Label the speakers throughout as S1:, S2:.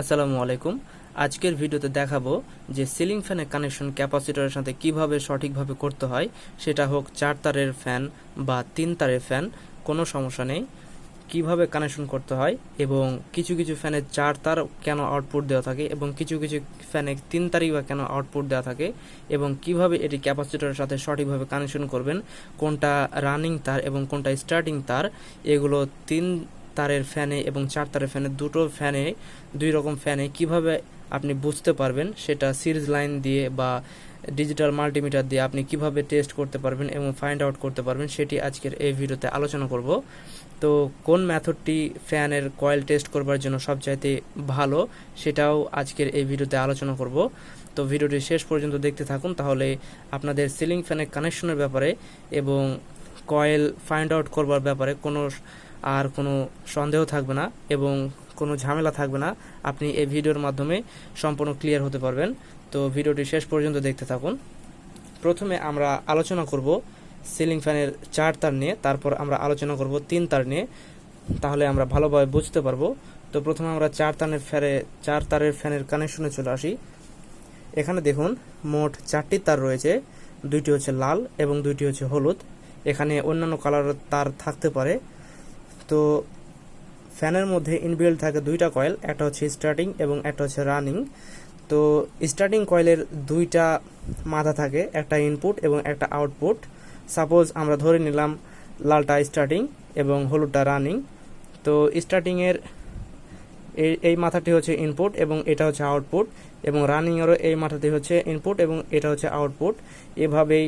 S1: আসসালামু আলাইকুম। আজকের ভিডিওতে দেখাবো যে সিলিং ফ্যানের কানেকশন ক্যাপাসিটরের সাথে কীভাবে সঠিকভাবে করতে হয়, সেটা হোক চার তারের ফ্যান বা তিন তারের ফ্যান, কোনো সমস্যা নেই। কীভাবে কানেকশন করতে হয় এবং কিছু কিছু ফ্যানে চার তার কেন আউটপুট দেওয়া থাকে এবং কিছু কিছু ফ্যানে তিন তারই বা কেন আউটপুট দেওয়া থাকে এবং কীভাবে এটি ক্যাপাসিটরের সাথে সঠিকভাবে কানেকশন করবেন, কোনটা রানিং তার এবং কোনটা স্টার্টিং তার, এগুলো তিন তারের ফ্যানে এবং চার তারের ফ্যানে দুটো ফ্যানে, দুই রকম ফ্যানে, কীভাবে আপনি বুঝতে পারবেন সেটা সিরিজ লাইন দিয়ে বা ডিজিটাল মাল্টিমিটার দিয়ে আপনি কীভাবে টেস্ট করতে পারবেন এবং ফাইন্ড আউট করতে পারবেন সেটি আজকের এই ভিডিওতে আলোচনা করব। তো কোন মেথডটি ফ্যানের কয়েল টেস্ট করবার জন্য সবচাইতে ভালো সেটাও আজকের এই ভিডিওতে আলোচনা করব। তো ভিডিওটি শেষ পর্যন্ত দেখতে থাকুন তাহলে আপনাদের সিলিং ফ্যানের কানেকশনের ব্যাপারে এবং কয়েল ফাইন্ড আউট করবার ব্যাপারে কোনো আর কোনো সন্দেহ থাকবে না এবং কোনো ঝামেলা থাকবে না। আপনি এই ভিডিওর মাধ্যমে সম্পূর্ণ ক্লিয়ার হতে পারবেন। তো ভিডিওটি শেষ পর্যন্ত দেখতে থাকুন। প্রথমে আমরা আলোচনা করব সিলিং ফ্যানের চার তার নিয়ে, তারপর আমরা আলোচনা করব তিন তার নিয়ে। তাহলে আমরা ভালোভাবে বুঝতে পারব। তো প্রথমে আমরা চার তারের ফ্যানে, চার তারের ফ্যানের কানেকশনে চলে আসি। এখানে দেখুন, মোট চারটি তার রয়েছে। দুইটি হচ্ছে লাল এবং দুইটি হচ্ছে হলুদ। এখানে অন্যান্য কালারের তার থাকতে পারে। তো ফ্যানের মধ্যে ইনবিল্ড থাকে দুইটা কয়েল, একটা হচ্ছে স্টার্টিং এবং একটা হচ্ছে রানিং। তো স্টার্টিং কয়েলের দুইটা মাথা থাকে, একটা ইনপুট এবং একটা আউটপুট। সাপোজ আমরা ধরে নিলাম লালটা স্টার্টিং এবং হলুদটা রানিং। তো স্টার্টিংয়ের এই এই মাথাটি হচ্ছে ইনপুট এবং এটা হচ্ছে আউটপুট এবং রানিংয়েরও এই মাথাটি হচ্ছে ইনপুট এবং এটা হচ্ছে আউটপুট। এভাবেই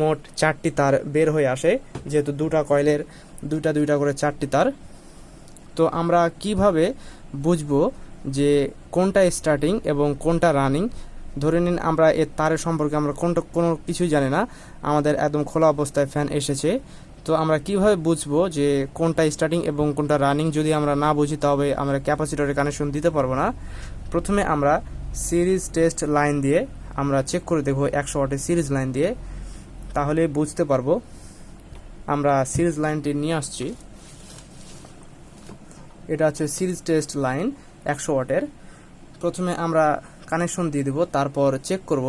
S1: মোট চারটি তার বের হয়ে আসে, যেহেতু দুটা কয়েলের দুইটা দুইটা করে চারটি তার। তো আমরা কীভাবে বুঝব যে কোনটা স্টার্টিং এবং কোনটা রানিং ধরে নিন আমরা এর তারের সম্পর্কে আমরা কোনটা, কোনো কিছুই জানি না। আমাদের একদম খোলা অবস্থায় ফ্যান এসেছে। তো আমরা কীভাবে বুঝব যে কোনটা স্টার্টিং এবং কোনটা রানিং যদি আমরা না বুঝি, তবে আমরা ক্যাপাসিটরের কানেকশন দিতে পারব না। প্রথমে আমরা সিরিজ টেস্ট লাইন দিয়ে আমরা চেক করে দেখব একশো ওয়াটের সিরিজ লাইন দিয়ে। তাহলে বুঝতে পারব আমরা সিরিজ লাইনটি নিয়ে আসছি। এটা হচ্ছে সিরিজ টেস্ট লাইন একশো ওয়াটের। প্রথমে আমরা কানেকশন দিয়ে দেব, তারপর চেক করব।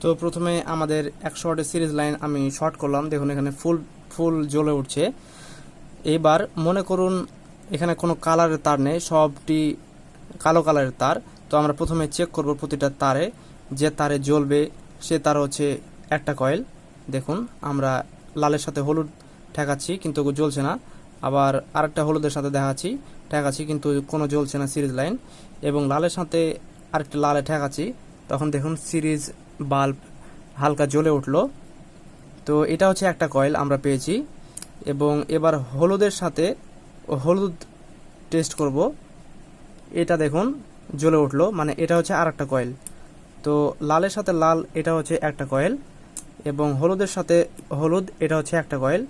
S1: তো প্রথমে আমাদের একশো ওয়াটের সিরিজ লাইন আমি শর্ট করলাম, দেখুন এখানে ফুল ফুল জ্বলে উঠছে। এবার মনে করুন এখানে কোনো কালারের তার নেই, সবটি কালো কালারের তার। তো আমরা প্রথমে চেক করব প্রতিটা তারে, যে তারে জ্বলবে, সে তার হচ্ছে একটা কয়েল। দেখুন, আমরা লালের সাথে হলুদ ঠেকাচ্ছি, কিন্তু জ্বলছে না। আবার আরেকটা হলুদের সাথে দেখাচ্ছি, ঠেকাচ্ছি, কিন্তু কোনো জ্বলছে না সিরিজ লাইন। এবং লালের সাথে আরেকটা লালে ঠেকাচ্ছি, তখন দেখুন সিরিজ বাল্ব হালকা জ্বলে উঠল। তো এটা হচ্ছে একটা কয়েল আমরা পেয়েছি। এবং এবার হলুদের সাথে হলুদ টেস্ট করব। এটা দেখুন জ্বলে উঠল মানে এটা হচ্ছে আর একটা কয়েল। তো লালের সাথে লাল, এটা হচ্ছে একটা কয়েল। এবং হলুদের সাথে, হলুদ, এটা হচ্ছে একটা কয়েল।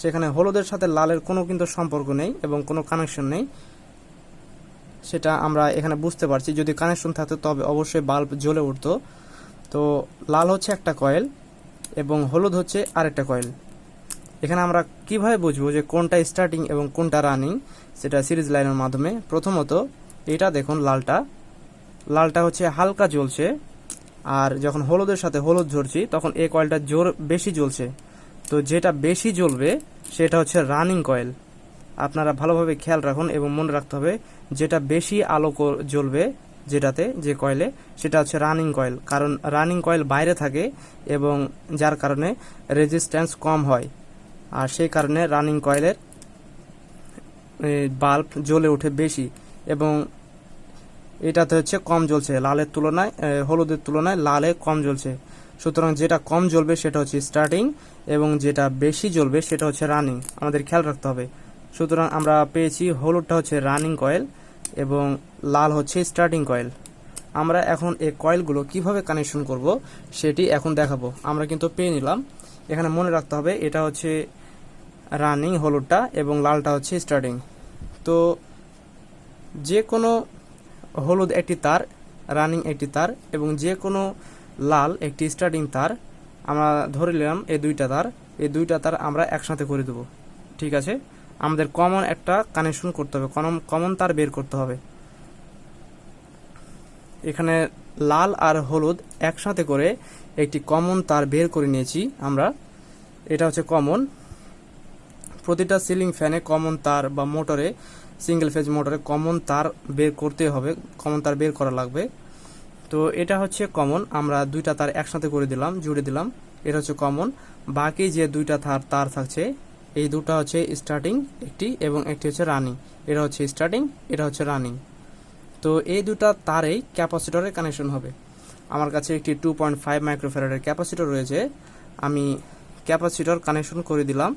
S1: সেখানে হলুদের সাথে লালের কোনো কিন্তু সম্পর্ক নেই এবং কোনো কানেকশন নেই। সেটা আমরা এখানে বুঝতে পারছি। যদি কানেকশন থাকতো, তবে অবশ্যই বাল্ব জ্বলে উঠতো। তো লাল হচ্ছে একটা কয়েল এবং হলুদ হচ্ছে আরেকটা কয়েল। এখানে আমরা কীভাবে বুঝব যে কোনটা স্টার্টিং এবং কোনটা রানিং সেটা সিরিজ লাইনের মাধ্যমে। প্রথমত, এটা দেখুন লালটা। লালটা হচ্ছে হালকা জ্বলছে। আর যখন হলুদের সাথে হলুদ ঝরছি, তখন এই কয়েলটা জোর বেশি জ্বলছে। তো যেটা বেশি জ্বলবে, সেটা হচ্ছে রানিং কয়েল। আপনারা ভালোভাবে খেয়াল রাখুন এবং মনে রাখতে হবে, যেটা বেশি আলো জ্বলবে যেটাতে, যে কয়েলে, সেটা হচ্ছে রানিং কয়েল। কারণ রানিং কয়েল বাইরে থাকে এবং যার কারণে রেজিস্ট্যান্স কম হয়। আর সেই কারণে রানিং কয়েলের বাল্ব জ্বলে ওঠে বেশি এবং এটাতে হচ্ছে কম জ্বলছে, লালের তুলনায় হলুদের তুলনায় লালে কম জ্বলছে। সুতরাং যেটা কম জ্বলবে সেটা হচ্ছে স্টার্টিং এবং যেটা বেশি জ্বলবে সেটা হচ্ছে রানিং আমাদের খেয়াল রাখতে হবে। সুতরাং আমরা পেয়েছি হলুদটা হচ্ছে রানিং কয়েল এবং লাল হচ্ছে স্টার্টিং কয়েল আমরা এখন এই কয়েলগুলো কীভাবে কানেকশন করব সেটি এখন দেখাবো। আমরা কিন্তু পেয়ে নিলাম। এখানে মনে রাখতে হবে এটা হচ্ছে রানিং হলুদটা এবং লালটা হচ্ছে স্টার্টিং তো যে কোনো হলুদ একটি তার, রানিং একটি তার, এবং যে কোনো লাল একটি স্টার্টিং তার, আমরা ধরে নিলাম এই দুইটা তার, এই দুইটা তার আমরা একসাথে করে দেবো। ঠিক আছে? আমাদের কমন একটা কানেকশন করতে হবে কমন কমন তার বের করতে হবে। এখানে লাল আর হলুদ একসাথে করে একটি কমন তার বের করে নিয়েছি আমরা। এটা হচ্ছে কমন প্রতিটা সিলিং ফ্যানে কমন তার বা মোটরে সিঙ্গেল ফেজ মোটরে কমন তার বের করতে হবে কমন তার বের করা লাগবে। তো এটা হচ্ছে কমন আমরা দুইটা তার একসাথে করে দিলাম, জুড়ে দিলাম, এটা হচ্ছে কমন বাকি যে দুইটা তার তার থাকছে, এই দুটো হচ্ছে স্টার্টিং একটি এবং একটি হচ্ছে রানিং এটা হচ্ছে স্টার্টিং এটা হচ্ছে রানিং তো এই দুটা তারেই ক্যাপাসিটরের কানেকশন হবে। আমার কাছে একটি টু পয়েন্ট ফাইভ মাইক্রোফ্যারাডের ক্যাপাসিটর রয়েছে। আমি ক্যাপাসিটর কানেকশন করে দিলাম।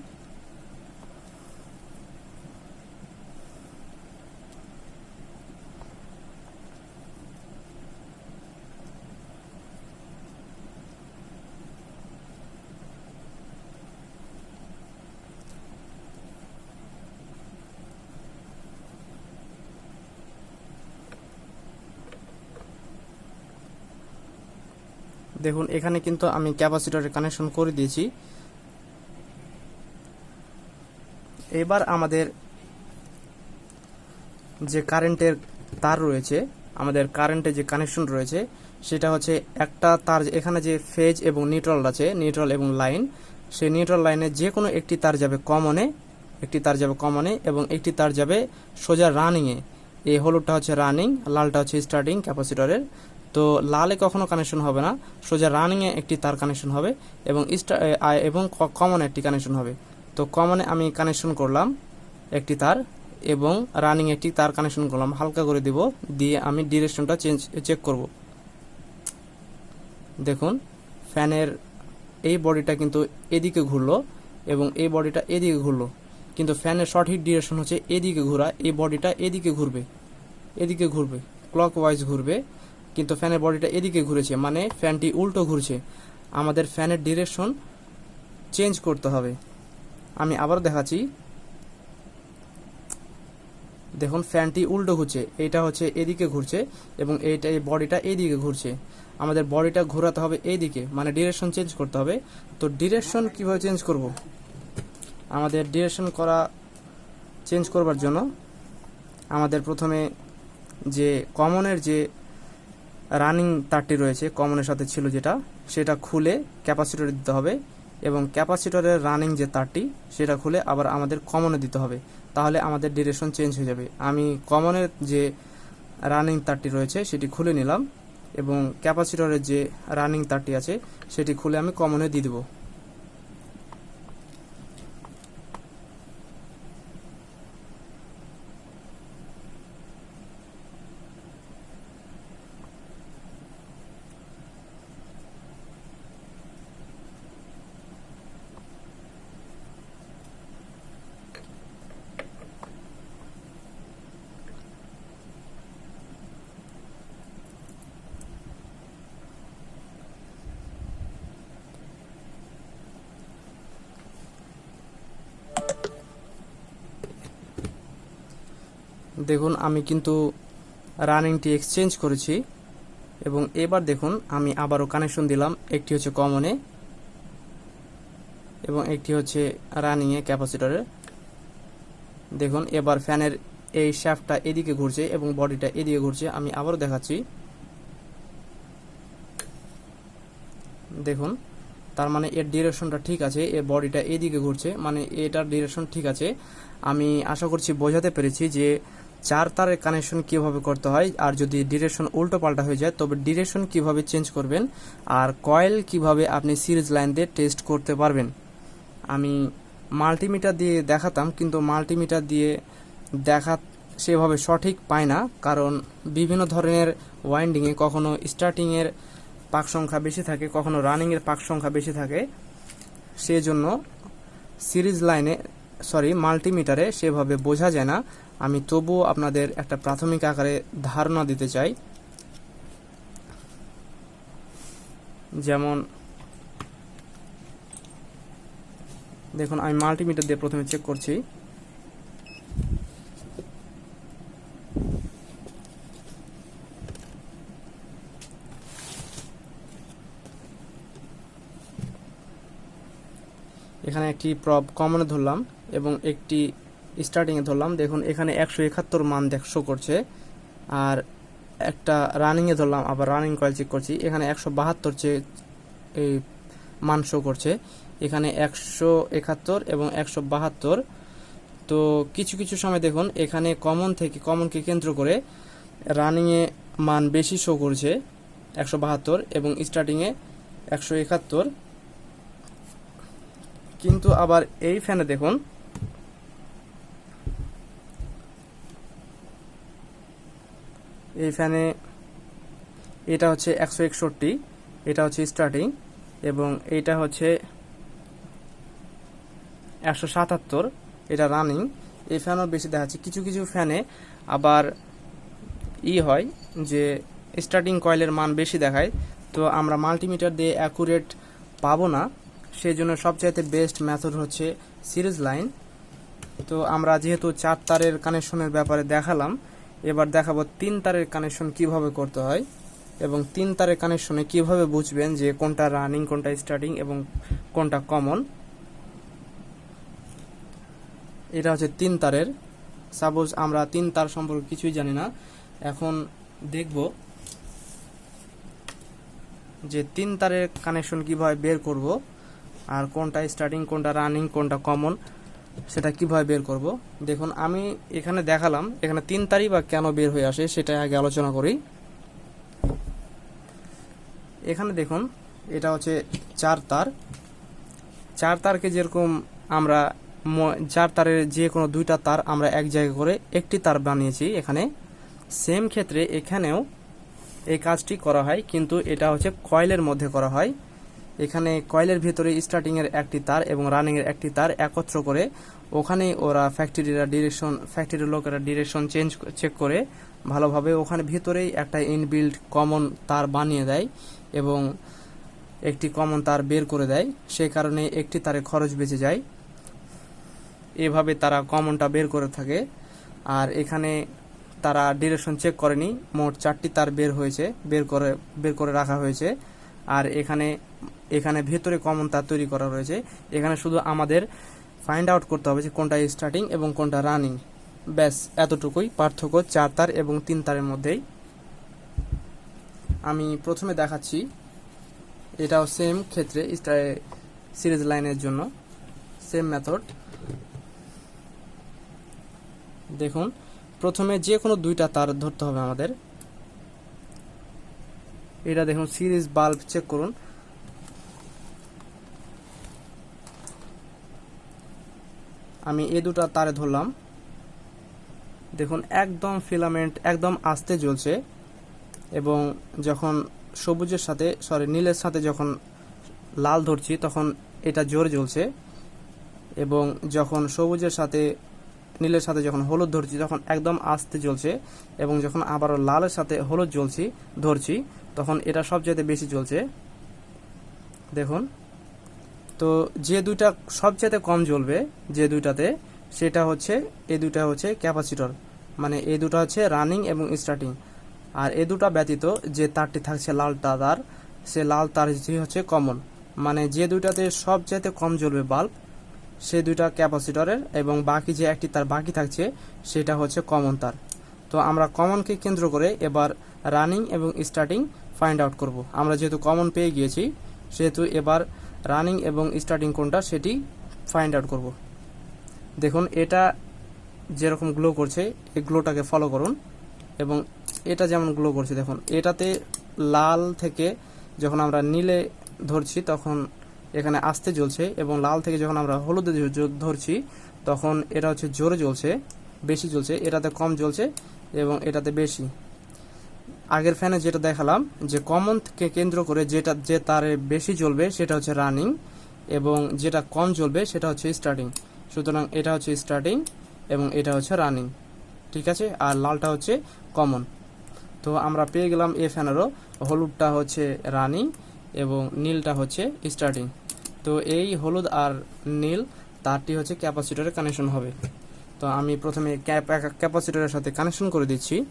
S1: দেখুন, এখানে কিন্তু আমি ক্যাপাসিটরের কানেকশন করে দিয়েছি। এবার আমাদের যে কারেন্টের তার রয়েছে, আমাদের কারেন্টের যে কানেকশন রয়েছে, সেটা হচ্ছে একটা তার, এখানে যে ফেজ এবং নিউট্রাল আছে নিউট্রাল এবং লাইন সেই নিউট্রাল লাইনে যে কোনো একটি তার যাবে কমনে একটি তার যাবে কমনে এবং একটি তার যাবে সোজা রানিংয়ে এই হলুদটা হচ্ছে রানিং লালটা হচ্ছে স্টার্টিং ক্যাপাসিটরের তো লালে কখনো কানেকশন হবে না। সোজা রানিংয়ে একটি তার কানেকশন হবে এবং এবং কমনে একটি কানেকশন হবে। তো কমনে আমি কানেকশন করলাম একটি তার এবং রানিং একটি তার কানেকশন করলাম। হালকা করে দিব, দিয়ে আমি ডিরেকশনটা চেঞ্জ চেক করব। দেখুন, ফ্যানের এই বডিটা কিন্তু এদিকে ঘুরলো এবং এই বডিটা এদিকে ঘুরলো। কিন্তু ফ্যানের সঠিক ডিরেকশন হচ্ছে এদিকে ঘোরা। এই বডিটা এদিকে ঘুরবে এদিকে ঘুরবে ক্লক ওয়াইজ ঘুরবে। কিন্তু ফ্যানের বডিটা এদিকে ঘুরেছে মানে ফ্যানটি উল্টো ঘুরছে। আমাদের ফ্যানের ডিরেকশন চেঞ্জ করতে হবে। আমি আবার দেখাচ্ছি। দেখুন, ফ্যানটি উল্টো ঘুরছে, এটা হচ্ছে এদিকে ঘুরছে এবং এইটা, এই বডিটা এইদিকে ঘুরছে। আমাদের বডিটা ঘোরাতে হবে এইদিকে মানে ডিরেকশন চেঞ্জ করতে হবে। তো ডিরেকশন কীভাবে চেঞ্জ করব? আমাদের ডিরেকশন করা চেঞ্জ করবার জন্য আমাদের প্রথমে যে কমনের যে রানিং তারটি রয়েছে, কমনের সাথে ছিল যেটা, সেটা খুলে ক্যাপাসিটরে দিতে হবে এবং ক্যাপাসিটরের রানিং যে তারটি, সেটা খুলে আবার আমাদের কমনে দিতে হবে। তাহলে আমাদের ডিরেকশন চেঞ্জ হয়ে যাবে। আমি কমনের যে রানিং তারটি রয়েছে, সেটি খুলে নিলাম এবং ক্যাপাসিটরের যে রানিং তারটি আছে, সেটি খুলে আমি কমনে দিয়ে দেবো। দেখুন, আমি কিন্তু রানিংটি এক্সচেঞ্জ করেছি এবং এবার দেখুন, আমি আবারও কানেকশন দিলাম। একটি হচ্ছে কমনে এবং একটি হচ্ছে রানিংয়ে ক্যাপাসিটরের। দেখুন, এবার ফ্যানের এই শ্যাফটা এদিকে ঘুরছে এবং বডিটা এদিকে ঘুরছে। আমি আবারও দেখাচ্ছি। দেখুন, তার মানে এর ডিরেকশনটা ঠিক আছে, এর বডিটা এদিকে ঘুরছে মানে এটার ডিরেকশন ঠিক আছে। আমি আশা করছি বোঝাতে পেরেছি যে চার তারের কানেকশন কীভাবে করতে হয়, আর যদি ডিরেকশন উল্টো পাল্টা হয়ে যায়, তবে ডিরেকশন কীভাবে চেঞ্জ করবেন, আর কয়েল কীভাবে আপনি সিরিজ লাইন দিয়ে টেস্ট করতে পারবেন। আমি মাল্টিমিটার দিয়ে দেখাতাম, কিন্তু মাল্টিমিটার দিয়ে দেখা সেভাবে সঠিক পায় না, কারণ বিভিন্ন ধরনের ওয়াইন্ডিংয়ে কখনো স্টার্টিংয়ের পাক সংখ্যা বেশি থাকে, কখনো রানিংয়ের পাক সংখ্যা বেশি থাকে। সেজন্য সিরিজ লাইনে সরি মাল্টিমিটারে সেভাবে বোঝা যায় না আমি তবুও আপনাদের একটা প্রাথমিক আকারে ধারণা দিতে চাই। যেমন, দেখুন, আমি মাল্টিমিটার দিয়ে প্রথমে চেক করছি। এখানে একটি প্রব কমনে ধরলাম এবং একটি স্টার্টিংয়ে ধরলাম, দেখুন এখানে একশো একাত্তর মান দেখ শো করছে, আর একটা রানিংয়ে ধরলাম, আবার রানিং কয়েল চেক করছি, এখানে একশো বাহাত্তর চেয়ে এই মান শো করছে, এখানে একশো একাত্তর এবং একশো বাহাত্তর। তো কিছু কিছু সময় দেখুন, এখানে কমন থেকে কমনকে কেন্দ্র করে রানিংয়ে মান বেশি শো করছে, একশো বাহাত্তর, এবং স্টার্টিংয়ে একশো একাত্তর। কিন্তু আবার এই ফ্যানে দেখুন এই ফ্যানে এটা হচ্ছে একশো একষট্টি, এটা হচ্ছে স্টার্টিং এবং এইটা হচ্ছে একশো সাতাত্তর, এটা রানিং এই ফ্যানও বেশি দেখাচ্ছে। কিছু কিছু ফ্যানে আবার ই হয় যে স্টার্টিং কয়েলের মান বেশি দেখায়। তো আমরা মাল্টিমিটার দিয়ে অ্যাকুরেট পাবো না। সেই জন্য সবচাইতে বেস্ট মেথড হচ্ছে সিরিজ লাইন তো আমরা যেহেতু চার তারের কানেকশনের ব্যাপারে দেখালাম এবার দেখাবো তিন তারের কানেকশন কীভাবে করতে হয় এবং তিন তারের কানেকশনে কীভাবে বুঝবেন যে কোনটা রানিং কোনটা স্টার্টিং এবং কোনটা কমন এটা হচ্ছে তিন তারের। সাপোজ আমরা তিন তার সম্পর্কে কিছুই জানি না। এখন দেখব যে তিন তারের কানেকশন কীভাবে বের করব আর কোনটা স্টার্টিং কোনটা রানিং কোনটা কমন সেটা কীভাবে বের করব? দেখুন, আমি এখানে দেখালাম, এখানে তিন তারই বা কেন বের হয়ে আসে সেটা আগে আলোচনা করি। এখানে দেখুন, এটা হচ্ছে চার তার। চার তারকে যেরকম আমরা চার তারের যে কোনো দুইটা তার আমরা এক জায়গায় করে একটি তার বানিয়েছি এখানে। সেম ক্ষেত্রে এখানেও এই কাজটি করা হয়, কিন্তু এটা হচ্ছে কয়েলের মধ্যে করা হয়। এখানে কয়েলের ভিতরে স্টার্টিং এর একটি তার এবং রানিং এর একটি তার একত্র করে ওখানে ওরা ফ্যাক্টরিরা ডিরেকশন ফ্যাক্টরির লোকেরা ডিরেকশন চেঞ্জ চেক করে ভালোভাবে ওখানে ভিতরেই একটা ইনবিল্ড কমন তার বানিয়ে দেয় এবং একটি কমন তার বের করে দেয়। সেই কারণে একটি তারে খরচ বেঁচে যায়। এভাবে তারা কমনটা বের করে থাকে। আর এখানে তারা ডিরেকশন চেক করেনি। মোট চারটি তার বের হয়েছে, বের করে বের করে রাখা হয়েছে। আর এখানে এখানে ভেতরে কমন তার তৈরি করা রয়েছে। এখানে শুধু আমাদের ফাইন্ড আউট করতে হবে যে কোনটা স্টার্টিং এবং কোনটা রানিং ব্যাস, এতটুকুই পার্থক্য চার তার এবং তিন তারের মধ্যেই। আমি প্রথমে দেখাচ্ছি, এটাও সেম ক্ষেত্রে সিরিজ লাইনের জন্য। সেম মেথড দেখুন, প্রথমে যে কোনো দুইটা তার ধরতে হবে আমাদের। এটা দেখুন সিরিজ বাল্ব চেক করুন। আমি এ দুটা তারে ধরলাম। দেখুন, একদম ফিলামেন্ট, একদম আস্তে জ্বলছে এবং যখন সবুজের সাথে, সরি, নীলের সাথে যখন লাল ধরছি, তখন এটা জোরে জ্বলছে এবং যখন সবুজের সাথে, নীলের সাথে যখন হলুদ ধরছি, তখন একদম আস্তে জ্বলছে এবং যখন আবারও লালের সাথে হলুদ জ্বলছি, ধরছি, তখন এটা সবচেয়ে বেশি জ্বলছে। দেখুন তো যে দুইটা সবচেয়ে কম জ্বলবে, যে দুইটাতে, সেটা হচ্ছে এই দুইটা হচ্ছে ক্যাপাসিটর। মানে এই দুটো হচ্ছে রানিং এবং স্টার্টিং। আর এ দুটা ব্যতীত যে তারটি থাকছে লাল তার, সে লাল তার হচ্ছে কমন। মানে যে দুইটাতে সবচেয়ে কম জ্বলবে বাল্ব সে দুইটা ক্যাপাসিটরের এবং বাকি যে একটি তার বাকি থাকছে, সেটা হচ্ছে কমন তার। তো আমরা কমনকে কেন্দ্র করে এবার রানিং এবং স্টার্টিং ফাইন্ড আউট করব। আমরা যেহেতু কমন পেয়ে গিয়েছি, সেহেতু এবার রানিং এবং স্টার্টিং কোনটা সেটি ফাইন্ড আউট করব। দেখুন, এটা যেরকম গ্লো করছে, এই গ্লোটাকে ফলো করুন এবং এটা যেমন গ্লো করছে, দেখুন, এটাতে লাল থেকে যখন আমরা নীলে ধরছি তখন এখানে আস্তে জ্বলছে এবং লাল থেকে যখন আমরা হলুদে ধরছি তখন এটা হচ্ছে জোরে জ্বলছে, বেশি জ্বলছে, এটাতে কম জ্বলছে এবং এটাতে বেশি। আগের ফ্যানে যেটা দেখালাম, যে কমন থেকে কেন্দ্র করে যেটা, যে তারে বেশি জ্বলবে সেটা হচ্ছে রানিং এবং যেটা কম জ্বলবে সেটা হচ্ছে স্টার্টিং। সুতরাং এটা হচ্ছে স্টার্টিং এবং এটা হচ্ছে রানিং। ঠিক আছে? আর লালটা হচ্ছে কমন। তো আমরা পেয়ে গেলাম এ ফ্যানেরও। হলুদটা হচ্ছে রানিং এবং নীলটা হচ্ছে স্টার্টিং। তো এই হলুদ আর নীল, তারটি হচ্ছে ক্যাপাসিটরের কানেকশন হবে। তো আমি প্রথমে ক্যাপাসিটরের সাথে কানেকশন করে দিচ্ছি।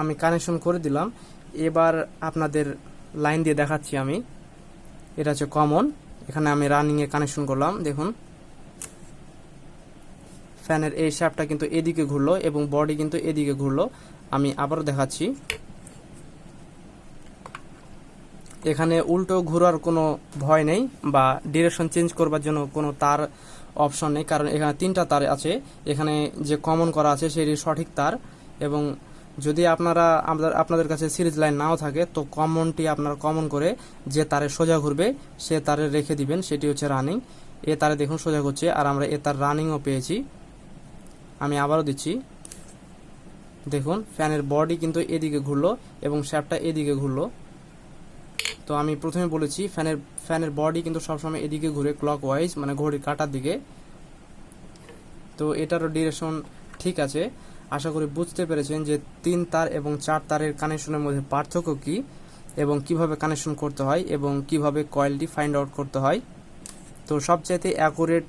S1: আমি কানেকশন করে দিলাম। এবার আপনাদের লাইন দিয়ে দেখাচ্ছি আমি। এটা হচ্ছে কমন এখানে আমি রানিংয়ে কানেকশন করলাম, দেখুন। ফ্যানের এই শ্যাপটা কিন্তু এদিকে ঘুরলো এবং বডি কিন্তু এদিকে ঘুরলো। আমি আবারও দেখাচ্ছি। এখানে উল্টো ঘোরার কোনো ভয় নেই বা ডিরেকশন চেঞ্জ করবার জন্য কোনো তার অপশন নেই, কারণ এখানে তিনটা তার আছে। এখানে যে কমন করা আছে সেটি সঠিক তার এবং যদি আপনারা আপনাদের কাছে সিরিজ লাইন নাও থাকে, তো কমনটি আপনারা কমন করে যে তারে সোজা ঘুরবে, সে তারে রেখে দিবেন, সেটি হচ্ছে রানিং এ তারে দেখুন সোজা ঘুরছে, আর আমরা এ তার রানিংও পেয়েছি। আমি আবারও দিচ্ছি। দেখুন ফ্যানের বডি কিন্তু এদিকে ঘুরলো এবং শ্যাপটা এদিকে ঘুরলো। তো আমি প্রথমে বলেছি ফ্যানের ফ্যানের বডি কিন্তু সবসময় এদিকে ঘুরে ক্লক ওয়াইজ মানে ঘড়ির কাটার দিকে। তো এটারও ডিরেকশন ঠিক আছে। আশা করি বুঝতে পেরেছেন যে তিন তার এবং চার তারের কানেকশনের মধ্যে পার্থক্য কি এবং কীভাবে কানেকশন করতে হয় এবং কীভাবে কয়েলটি ফাইন্ড আউট করতে হয়। তো সবচাইতে অ্যাকুরেট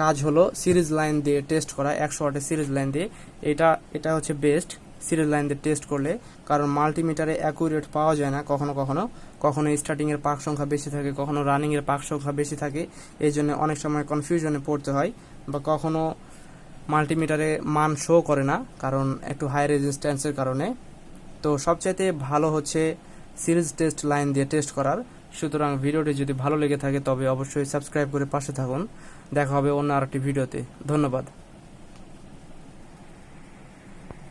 S1: কাজ হলো সিরিজ লাইন দিয়ে টেস্ট করা, একশো ওয়াটের সিরিজ লাইন দিয়ে। এটা এটা হচ্ছে বেস্ট সিরিজ লাইন দিয়ে টেস্ট করলে। কারণ মাল্টিমিটারে অ্যাকুরেট পাওয়া যায় না কখনো কখনো। কখনো স্টার্টিংয়ের পাক সংখ্যা বেশি থাকে, কখনো রানিংয়ের পাক সংখ্যা বেশি থাকে। এই জন্য অনেক সময় কনফিউশনে পড়তে হয় বা কখনো মাল্টিমিটারে মান শো করে না, কারণ একটু হাই রেজিস্ট্যান্সের কারণে। তো সবচাইতে ভালো হচ্ছে সিরিজ টেস্ট লাইন দিয়ে টেস্ট করার। সুতরাং ভিডিওটি যদি ভালো লেগে থাকে, তবে অবশ্যই সাবস্ক্রাইব করে পাশে থাকুন। দেখা হবে অন্য আরেকটি ভিডিওতে। ধন্যবাদ।